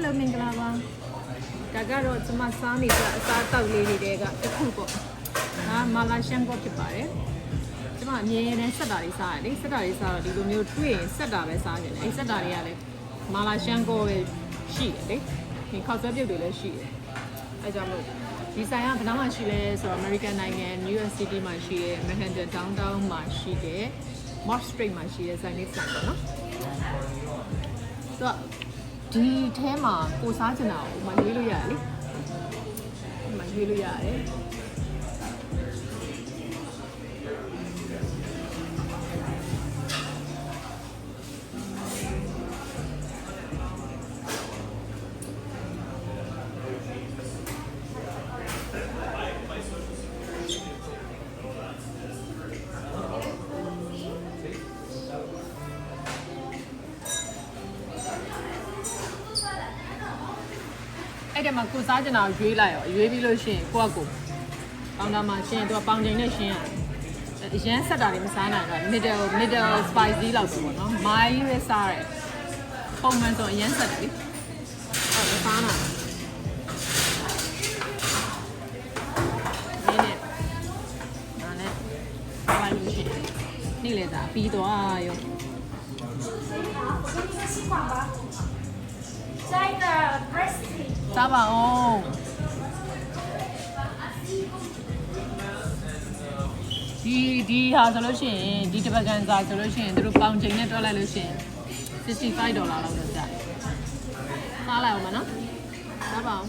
Hello မင်္ဂလာပါဒါကတော့ကျမစားနေကြအစားတောက်လေးတွေကတစ်ခုပေါ့ဒါမာလာရှန်ကောဖြစ်ပါတယ်ကျမအမြဲတမ်းဆက်တာလေးစားရတယ်လေဆက်တာလေးစားတော့ဒီလိုမျိုးတွေ့ရင်ဆက်တာပဲစားနေတယ်အဲဆက်တာတွေကလည်းမာလာရှန်ကောပဲရှိတယ်လေဒီခောက်ဆွဲပြုတ်တွေလည်းရှိတယ်အဲကြောင့်မို့ဒီဆိုင်ကဘယ်နှမှရှိလဲဆိုတော့ American နိုင်ငံ New York City မှာရှိတယ် Manhattan Downtown မှာရှိတယ် Mark Street မှာရှိတဲ့ဆိုင်လေးဆိုင်ပေါ့နော်သူက ဒီထဲမှာကိုစားချင်တာကိုမှရွေးလို့ရတယ်လေဒီမှာရွေးလို့ရတယ် အဲ့ဒီမှာကိုစားချင်တာကိုရွေးလိုက်ရောရွေးပြီးလို့ရှိရင်ကိုကကိုပေါင်တာမှာရှင်းသူကပေါင်ချိန်နဲ့ရှင်းရတယ်အရန်ဆက်တာတွေမစားနိုင်တော့ middle middle spicy လောက်ဆိုပေါ့နော်မိုင်းပဲစားတယ်ပုံမှန်ဆိုအရန်ဆက်တယ်လေအဲ့ဒါမစားနိုင်ဘူးနည်းနည်းနားနဲ့ပါလို့ရှိရင်နေ့လေသာပြီးသွားရော在的 Prestige စားပါအောင်ဒီဒီဟာဆိုလို့ရှိရင်ဒီတပတ်ကန်စာဆိုလို့ရှိရင်သူတို့ပေါင်ချိန်နဲ့တွက်လိုက်လို့ရှိရင်65ဒေါ်လာလောက်တော့ကျတယ်။စားလိုက်အောင်မနော်။စားပါအောင်